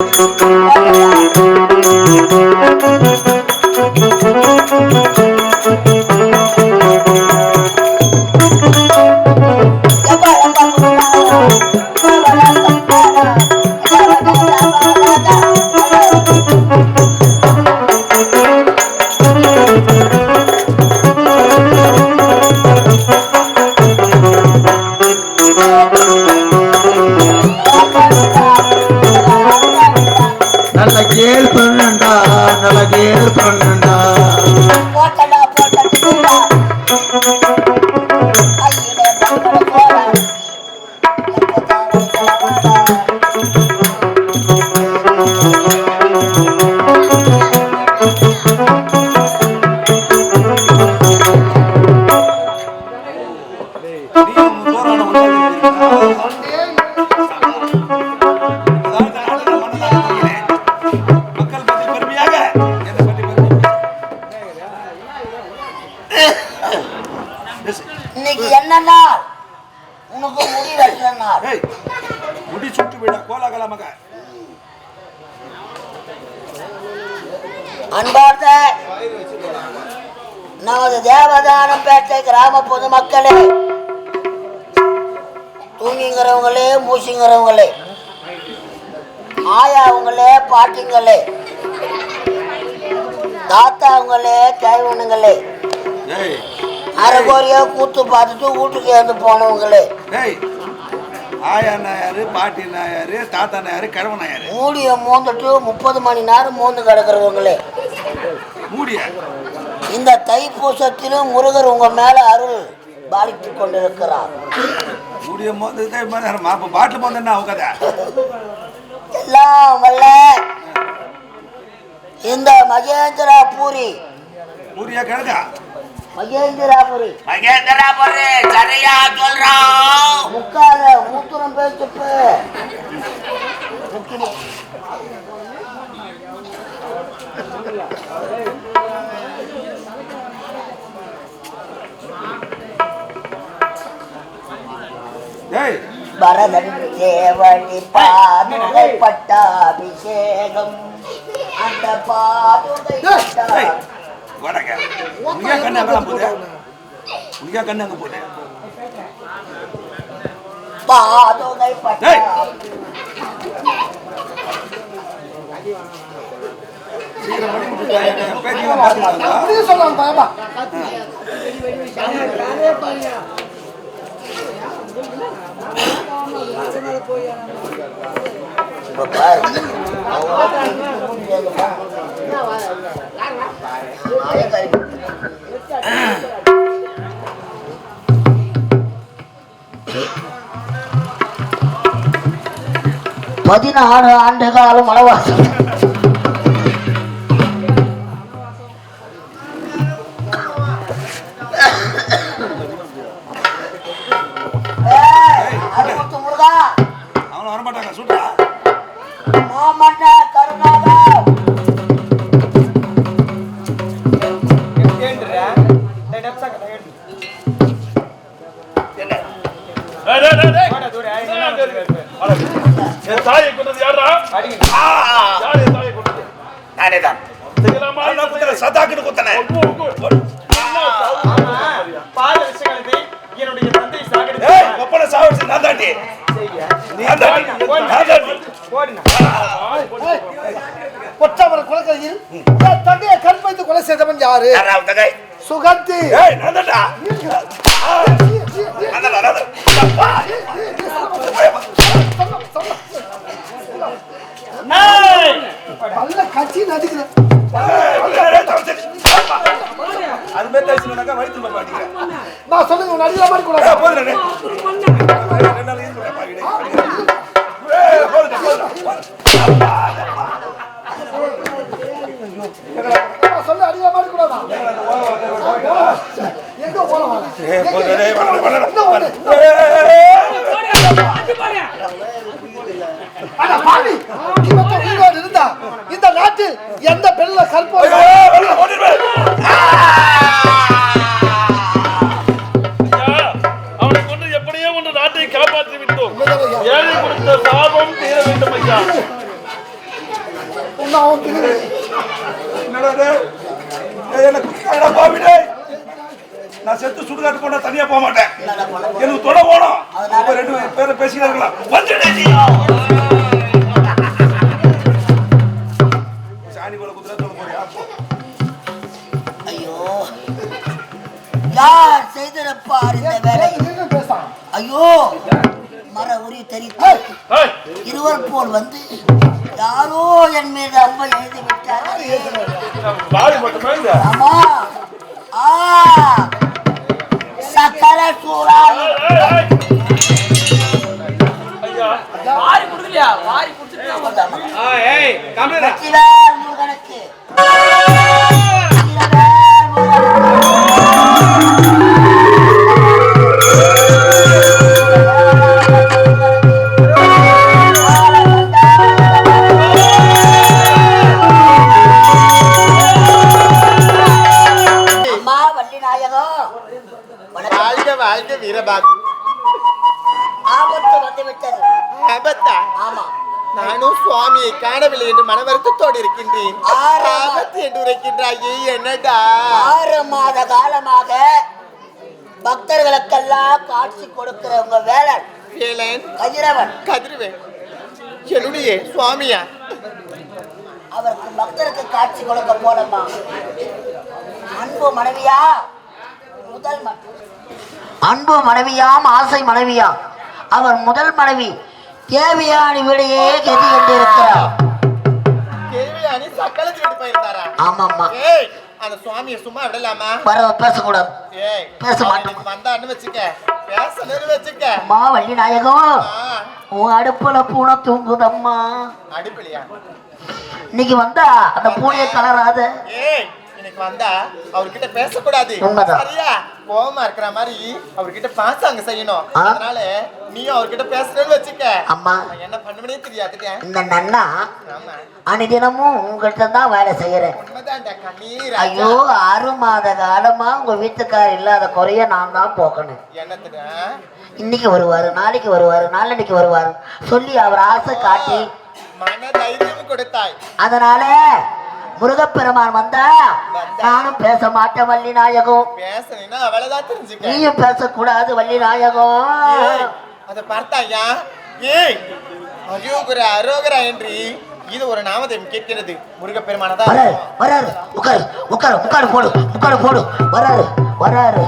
Thank you. பண்ணண்டா நல்ல கேள் பண்ணண்டா அன்பார்ந்த நமது தேவதானப்பேட்டை கிராம பொதுமக்களே தூங்கிங்கிறவங்களே மூச்சுங்கிறவங்களே ஆயாவங்களே பாட்டிங்களே தாத்தாவங்களே கைவனுங்களே ஏய். அரைகோரியா கூத்து பார்த்துட்டு வீட்டுக்கு ஏந்து போனவங்களே ஆயா நாயாரு பாட்டி நாயாரு தாத்தா நாயாரு கிழவ நாயாரு. மூடிய மோந்துட்டு முப்பது மணி நேரம் மோந்து கிடக்கிறவங்களே மூடிய. இந்த தைப்பூசத்திலும் முருகர் உங்க மேல அருள் பாலித்து கொண்டிருக்கிறார். மூடிய மோந்து அப்போ பாட்டில் அவங்க கதை எல்லாம் வல்ல. இந்த மகேந்திரா பூரி. மூடியா கிழக்கா மகேந்திரா பூரி. மகேந்திரா பொரு சரியா சொல்றோம் முக்கால மூத்திரம் பரதன் தேவடி பாதுகை பட்டாபிஷேகம். அந்த பாதுகை வடக்க. உனக்கே கண்ணு அங்கெல்லாம் கண்ணு அங்கே போகுது? பாதுகை பட்டா பதினாறு ஆண்டு காலம் அளவாசம் நானே தான் செய்யலாமா சதாக்குன்னு குத்தனே என்னுடைய தந்தை சாகடி ஏய் ஒப்பனை சாவடிச்சு நான் தாண்டி. நான் தாண்டி. நான் குலக்கையில் கொலை செய்தவன் யாரு? சுகந்தி. ஏய் கட்சி நடிக்கிறேன் அது மாதிரி பேசினாக்கா வயிற்றுல பாட்டிக்கிறேன் நான் சொல்லுங்க உன் நடிகர மாதிரி கூட போதும் சொல்ல நடிகர மாதிரி கூட எங்க போலாம் போதும். நாட்டில் எந்த பெண்ணில கற்போ அவனை கொண்டு எப்படியோ ஒன்று நாட்டை காப்பாற்றி விட்டோம். ஏழை கொடுத்த சாபம் தீர வேண்டும் ஐயா. நான் செத்து சுடுகாட்டு போனா தனியா போக மாட்டேன். எனக்கு தொலை போனோம். இப்ப ரெண்டு பேரும் பேசிக்கிட்டு இருக்கலாம் போல குதிரை சொல்ல போறியா. ஐயோ. யார் செய்திருப்பார் இந்த வேலை? ஐயோ. மர உரி தெரித்து இருவர் போல் வந்து யாரோ என் மீது அம்பை எழுதி விட்டார். ஆமா. ஆ. சக்கர சூறாய் வாரி கொடுக்கலையா? வாரி கொடுத்துட்டு வாழ்க வீரபாகு. ஆபத்து வந்து விட்டது ஆபத்தா? ஆமா. நானும் சுவாமியை காணவில்லை என்று மன வருத்தத்தோடு இருக்கின்றேன். ஆபத்து என்று உரைக்கின்றாயே என்னடா? ஆறு மாத காலமாக பக்தர்களுக்கெல்லாம் காட்சி கொடுக்கிற உங்க வேலன். வேலன்? கதிரவன். கதிர்வேன். என்னுடைய சுவாமியா? அவருக்கு பக்தருக்கு காட்சி கொடுக்க போனம்மா அன்பு மனைவியா முதல் ம- அன்பு மனைவியாம் ஆசை மனைவியா அவர் முதல் மனைவி தேவையான விடையே கதி போயிருந்தாரா ஆமாம்மா. அந்த சுவாமியை சும்மா விடலாமா? வர பேசக்கூடாது. ஏய் பேச. இன்னைக்கு வந்தான்னு வச்சுக்க. பேசணும்னு வச்சுக்க. அம்மா வள்ளி நாயகம் உன் அடுப்புல பூனை தூங்குதம்மா. அடிப்பலையா? இன்னைக்கு வந்தா அந்த பூனையை கலராத. வந்தா அவர்கிட்ட பேசக்கூடாது. சரியா? கோவமா இருக்கிற மாதிரி அவர்கிட்ட பாசாங்க செய்யணும். அதனால நீயும் அவர்கிட்ட பேசணும்னு வச்சுக்க. அம்மா. என்ன பண்ணுவனே தெரியாதுடா இந்த நன்னா அனுதினமும் உங்கள்கிட்ட தான் வேலை செய்யறேன். ஐயோ ஆறு மாத காலமா உங்க வீட்டுக்கார் இல்லாத குறைய நான் தான் போக்கணும். என்னத்துடா இன்னைக்கு வருவாரு நாளைக்கு வருவாரு நாளன்னைக்கு வருவாரு. சொல்லி அவர் ஆசை காட்டி மன தைரியம் கொடுத்தாய். அதனால முருகப்பெருமான் வந்தா நானும் பேச மாட்டேன் வள்ளி நாயகம். நீயும் பேசக்கூடாது வள்ளி நாயகம். அத பார்த்தாயா? ஏய் அரோகர அரோகர என்று இது ஒரு நாமதம் கேட்கிறது. முருகப்பெருமானதான் வராரு உட்காரு உட்காரு உட்காரு போடு உட்காரு போடு. வராரு வராரு.